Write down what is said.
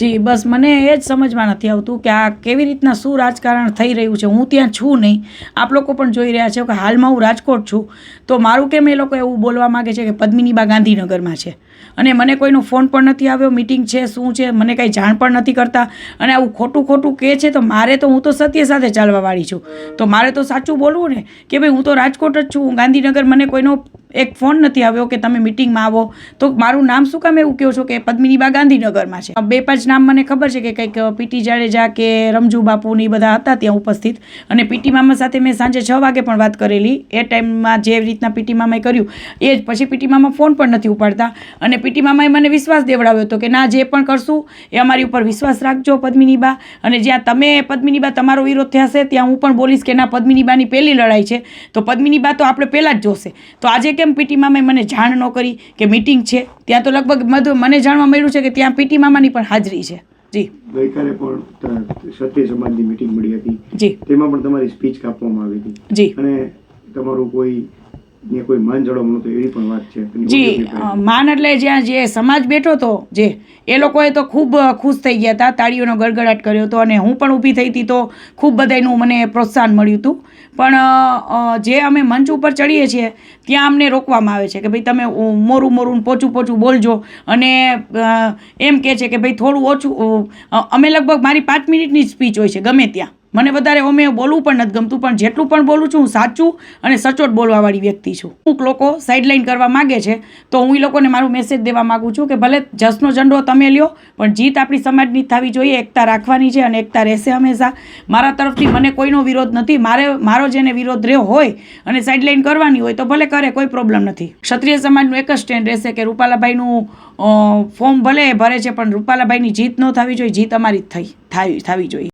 જી, બસ મને એ જ સમજમાં નથી આવતું કે આ કેવી રીતના શું રાજકારણ થઈ રહ્યું છે. હું ત્યાં છું નહીં. આપ લોકો પણ જોઈ રહ્યા છો કે હાલમાં હું રાજકોટ છું. તો મારું કેમ એ લોકો એવું બોલવા માગે છે કે પદ્મિનીબા ગાંધીનગરમાં છે? અને મને કોઈનો ફોન પણ નથી આવ્યો. મિટિંગ છે, શું છે, મને કંઈ જાણ પણ નથી કરતા. અને આવું ખોટું ખોટું કહે છે તો મારે તો હું તો સત્ય સાથે ચાલવાવાળી છું. તો મારે તો સાચું બોલવું ને? કે ભાઈ હું તો રાજકોટ જ છું. હું ગાંધીનગર મને કોઈનો એક ફોન નથી આવ્યો કે તમે મિટિંગમાં આવો. તો મારું નામ શું કામ એવું કહો છો કે પદ્મિનીબા ગાંધીનગરમાં છે? બે પાંચ નામ મને ખબર છે કે કંઈક પીટી જાડેજા કે રમજુ બાપુ ને એ બધા હતા ત્યાં ઉપસ્થિત. અને પીટી મામા સાથે મેં સાંજે છ વાગે પણ વાત કરેલી. એ ટાઈમમાં જે રીતના પીટી મામાએ કર્યું, એ જ પછી પીટી મામા ફોન પણ નથી ઉપાડતા. અને પીટી મામાએ મને વિશ્વાસ દેવડાવ્યો હતો કે ના, જે પણ કરશું એ અમારી ઉપર વિશ્વાસ રાખજો પદ્મિનીબા. અને જ્યાં તમે પદ્મિનીબા તમારો વિરોધ થશે, ત્યાં હું પણ બોલીશ કે ના, પદ્મિનીબાની પહેલી લડાઈ છે. તો પદ્મિનીબા તો આપણે પહેલાં જ જોશે. તો આજે કેમ પીટી મામાએ મને જાણ ન કરી કે મિટિંગ છે? ત્યાં તો લગભગ મધુ મને જાણવા મળ્યું છે કે ત્યાં પીટી મામાની પણ હાજરી છે. જી. ગઈકાલે પણ સત્ય ક્ષત્રિય સમાજની મિટિંગ મળી હતી. જી. તેમાં પણ તમારી સ્પીચ કાપવામાં આવી હતી. જી. અને તમારું કોઈ ને કોઈ માન જળવાવું નહોતું એવી પણ વાત છે. જી. માન એટલે જ્યાં જે સમાજ બેઠો હતો જે એ લોકોએ તો ખૂબ ખુશ થઈ ગયા હતા તાળીઓનો ગડગડાટ કર્યો હતો અને હું પણ ઊભી થઈ હતી તો ખૂબ બધાયનું મને પ્રોત્સાહન મળ્યું હતું. પણ જે અમે મંચ ઉપર ચડીએ છીએ ત્યાં અમને રોકવામાં આવે છે કે ભાઈ તમે મોરું મોરું પોચું પોચું બોલજો. અને એમ કહે છે કે ભાઈ થોડું ઓછું અમે લગભગ મારી પાંચ મિનિટની સ્પીચ હોય છે ગમે ત્યાં. મને વધારે ઓમે બોલવું પણ નથી ગમતું, પણ જેટલું પણ બોલું છું, હું સાચું અને સચોટ બોલવાવાળી વ્યક્તિ છું. અમુક લોકો સાઇડલાઇન કરવા માગે છે, તો હું એ લોકોને મારું મેસેજ દેવા માગું છું કે ભલે જસનો ઝંડો તમે લ્યો, પણ જીત આપણી સમાજની થવી જોઈએ, એકતા રાખવાની છે અને એકતા રહેશે હંમેશા. મારા તરફથી મને કોઈનો વિરોધ નથી, મારે, મારો જેને વિરોધ રહ્યો હોય અને સાઇડલાઇન કરવાની હોય તો ભલે કરે, કોઈ પ્રોબ્લેમ નથી. ક્ષત્રિય સમાજનું એક જ સ્ટેન્ડ રહેશે કે રૂપાલાભાઈનું ફોર્મ ભલે ભરે છે, પણ રૂપાલાભાઈની જીત ન થવી જોઈએ, જીત અમારી જ થઈ થાવી થવી જોઈએ.